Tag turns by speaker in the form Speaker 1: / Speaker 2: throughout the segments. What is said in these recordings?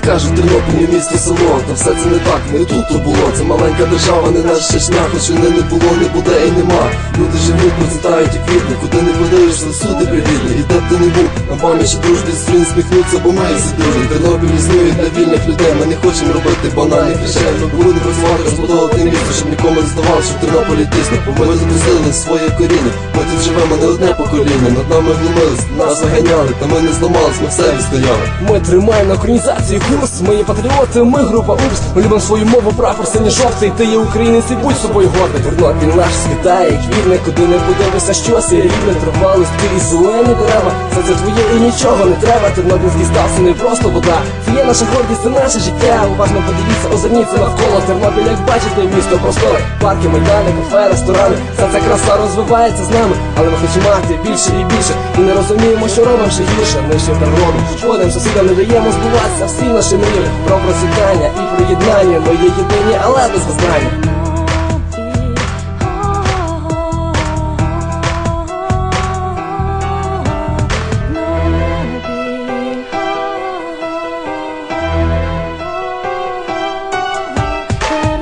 Speaker 1: кажуть, Тернопіль місто село, та все це не так, не тут то було. Це маленька держава, не наша Чечня, хоч і не, було, не буде і нема. Люди живуть, процвітають і квітне, куди не подивишся, всюди привітне. Ти не був, на пам'ять дружбі зустрін сміхнуться, бо ми всі дружні. Тернопіль існує для вільних людей. Ми не хочемо робити банальних речей. Будемо працювати, розбудовувати місто, щоб нікому не здавалося, що в Тернополі тісно. Бо ми запустили своє коріння. Ми тут живемо не одне покоління. Над нами глумились, нас заганяли, та ми не зламались, ми все відстояли.
Speaker 2: Ми тримаємо на українізації курс. Ми є патріоти, ми група УПС. Ми любимо свою мову, прапор синій жовтий. Ти є українець і будь собою гордий. Тернопіль наш світає, квітне, куди не подивишся, щось є рівне, трава, листки і зелені дерева. Все це твоє і нічого не треба. Тернопільський став це не просто вода. Це є наша гордість, це наше життя. Уважно подивіться, озирніться навколо Тернопіль, як бачите, місто просторе. Парки, майдани, кафе, ресторани. Вся ця краса розвивається з нами, але ми хочемо мати більше і більше. І не розуміємо, що робимо ще гірше. Ми ще природу. Шкодим сусідам не даємо збуватися всі наші мрії про процвітання і приєднання. Ми є єдині, але без визнання.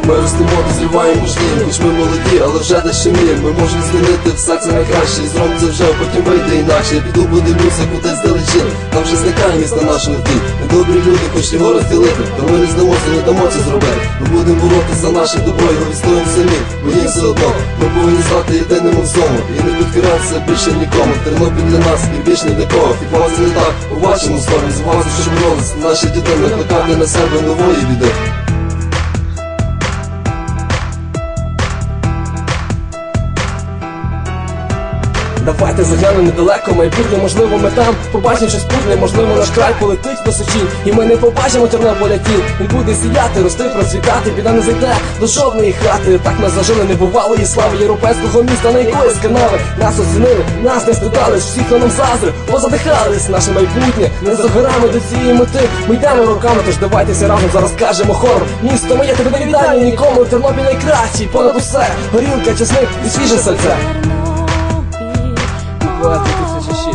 Speaker 1: Ми ростемо, дозріваємо можливо, хоч ми молоді, але вже дещо мріємо. Ми можемо змінити все це на краще. І зробимо це вже, потім вийде інакше. Піду подивлюся кудись далечі Там вже зникає місто нашого ті Недобрі люди, хоч його розділити. Та ми не здамося, не дамо це зробити. Ми будемо боротися за наше добро, його відстоїмо самі. Бо їм все одно, ми повинні стати єдиним у всьому. І не підкиратися більше нікому. Тернопіль для нас і більш ні для кого. Хіба це не так, побачимо сторону З вас, що боролись, наші діти не викликати на себе нової біди
Speaker 2: Давайте заглянемо недалеко, майбутнє, можливо, ми там побачимо щось путне, можливо, наш край полетить височі, і ми не побачимо Тернополя тіл. Він буде сіяти, рости, процвітати, біда не зайде до жодної хати. Так ми зажили небувалої слави європейського міста, на якої сканали. Нас оцінили, нас не спитали, всі, хто нам заздрив, позадихались. Наше майбутнє не за горами до цієї мети. Ми йдемо роками, тож давайтеся разом зараз кажемо хором. Місто моє тебе не віддаю нікому. Тернопіль найкращий, понад усе. Горілка, чесник і свіже серце.
Speaker 3: Тернопіль,
Speaker 2: 2006